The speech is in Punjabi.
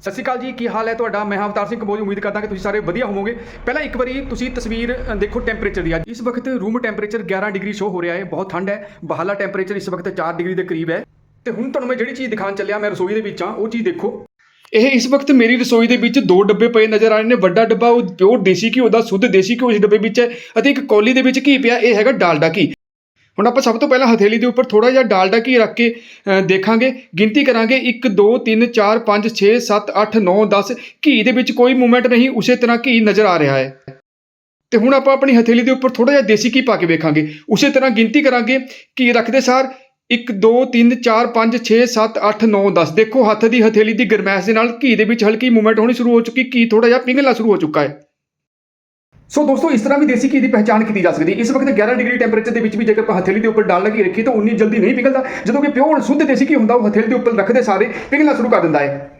ਸਤਿ ਸ਼੍ਰੀ ਅਕਾਲ ਜੀ, ਕੀ ਹਾਲ ਹੈ ਤੁਹਾਡਾ? ਮੈਂ ਅਵਤਾਰ ਸਿੰਘ ਕੰਬੋਜ, ਉਮੀਦ ਕਰਦਾ ਕਿ ਤੁਸੀਂ ਸਾਰੇ ਵਧੀਆ ਹੋਵੋਗੇ। ਪਹਿਲਾਂ ਇੱਕ ਵਾਰੀ ਤੁਸੀਂ ਤਸਵੀਰ ਦੇਖੋ ਟੈਂਪਰੇਚਰ ਦੀ ਅੱਜ। ਇਸ ਵਕਤ ਰੂਮ ਟੈਂਪਰੇਚਰ 11 ਡਿਗਰੀ ਸ਼ੋ ਹੋ ਰਿਹਾ ਹੈ, ਬਹੁਤ ਠੰਡ ਹੈ ਬਾਹਰਲਾ ਟੈਂਪਰੇਚਰ ਇਸ ਵਕਤ 4 ਡਿਗਰੀ ਦੇ ਕਰੀਬ ਹੈ। ਤੇ ਹੁਣ ਤੁਹਾਨੂੰ ਮੈਂ ਜਿਹੜੀ ਚੀਜ਼ ਦਿਖਾਉਣ ਚੱਲਿਆ, ਮੈਂ ਰਸੋਈ ਦੇ ਵਿੱਚ ਹਾਂ, ਉਹ ਚੀਜ਼ ਦੇਖੋ। ਇਹ ਇਸ ਵਕਤ ਮੇਰੀ ਰਸੋਈ ਦੇ ਵਿੱਚ ਦੋ ਡੱਬੇ ਪਏ ਨਜ਼ਰ ਆ ਰਹੇ ਨੇ, ਵੱਡਾ ਡੱਬਾ, ਉਹ ਪਿਓਰ ਦੇਸੀ ਘਿਓ ਦਾ, ਸ਼ੁੱਧ ਦੇਸੀ ਘਿਓ ਇਸ ਡੱਬੇ ਵਿੱਚ ਹੈ, ਅਤੇ ਇੱਕ ਕੌਲੀ ਦੇ ਵਿੱਚ ਘੀ ਪਿਆ, ਇਹ ਹੈਗਾ ਡਾਲਡਾ ਘੀ। ਹੁਣ ਆਪਾਂ ਸਭ ਤੋਂ ਪਹਿਲਾਂ ਹਥੇਲੀ ਦੇ ਉੱਪਰ ਥੋੜਾ ਜਿਹਾ ਡਾਲਡਾ ਘੀ ਰੱਖ ਕੇ ਦੇਖਾਂਗੇ, ਗਿਣਤੀ ਕਰਾਂਗੇ। 1 2 3 4 5 6 7 8 9 10 ਘੀ ਦੇ ਵਿੱਚ ਕੋਈ ਮੂਵਮੈਂਟ ਨਹੀਂ, ਉਸੇ ਤਰ੍ਹਾਂ ਘੀ ਨਜ਼ਰ ਆ ਰਿਹਾ ਹੈ। ਤੇ ਹੁਣ ਆਪਾਂ ਆਪਣੀ ਹਥੇਲੀ ਦੇ ਉੱਪਰ ਥੋੜਾ ਜਿਹਾ ਦੇਸੀ ਘੀ ਪਾ ਕੇ ਵੇਖਾਂਗੇ। ਉਸੇ ਤਰ੍ਹਾਂ ਗਿਣਤੀ ਕਰਾਂਗੇ। ਘੀ ਰੱਖਦੇ ਸਾਰ 1 2 3 4 5 6 7 8 9 10 ਦੇਖੋ, ਹੱਥ ਦੀ ਹਥੇਲੀ ਦੀ ਗਰਮੈਸ਼ ਦੇ ਨਾਲ ਘੀ ਦੇ ਵਿੱਚ ਹਲਕੀ ਮੂਵਮੈਂਟ ਹੋਣੀ ਸ਼ੁਰੂ ਹੋ ਚੁੱਕੀ। ਘੀ ਥੋੜਾ ਜਿਹਾ ਪਿਘਲਣਾ ਸ਼ੁਰੂ ਹੋ ਚੁੱਕਾ ਹੈ। ਸੋ ਦੋਸਤੋ ਇਸ ਤਰ੍ਹਾਂ ਵੀ ਦੇਸੀ ਘੀ ਦੀ ਪਹਿਚਾਣ ਕੀਤੀ ਜਾ ਸਕਦੀ ਹੈ ਇਸ ਵਕਤ 11 ਡਿਗਰੀ ਟੈਂਪਰੇਚਰ ਦੇ ਵਿੱਚ ਵੀ ਜੇਕਰ ਆਪਾਂ ਹਥੇਲੀ ਦੇ ਉੱਪਰ ਡਾਲ ਲਗੀ ਰੱਖੀ ਤਾਂ ਉਨੀ ਜਲਦੀ ਨਹੀਂ ਪਿਘਲਦਾ ਜਦੋਂ ਕਿ ਪਿਓਰ ਸ਼ੁੱਧ ਦੇਸੀ ਘੀ ਹੁੰਦਾ ਉਹ ਹਥੇਲੀ ਦੇ ਉੱਪਰ ਰੱਖਦੇ ਸਾਰੇ ਪਿਘਲਣਾ ਸ਼ੁਰੂ ਕਰ ਦਿੰਦਾ ਹੈ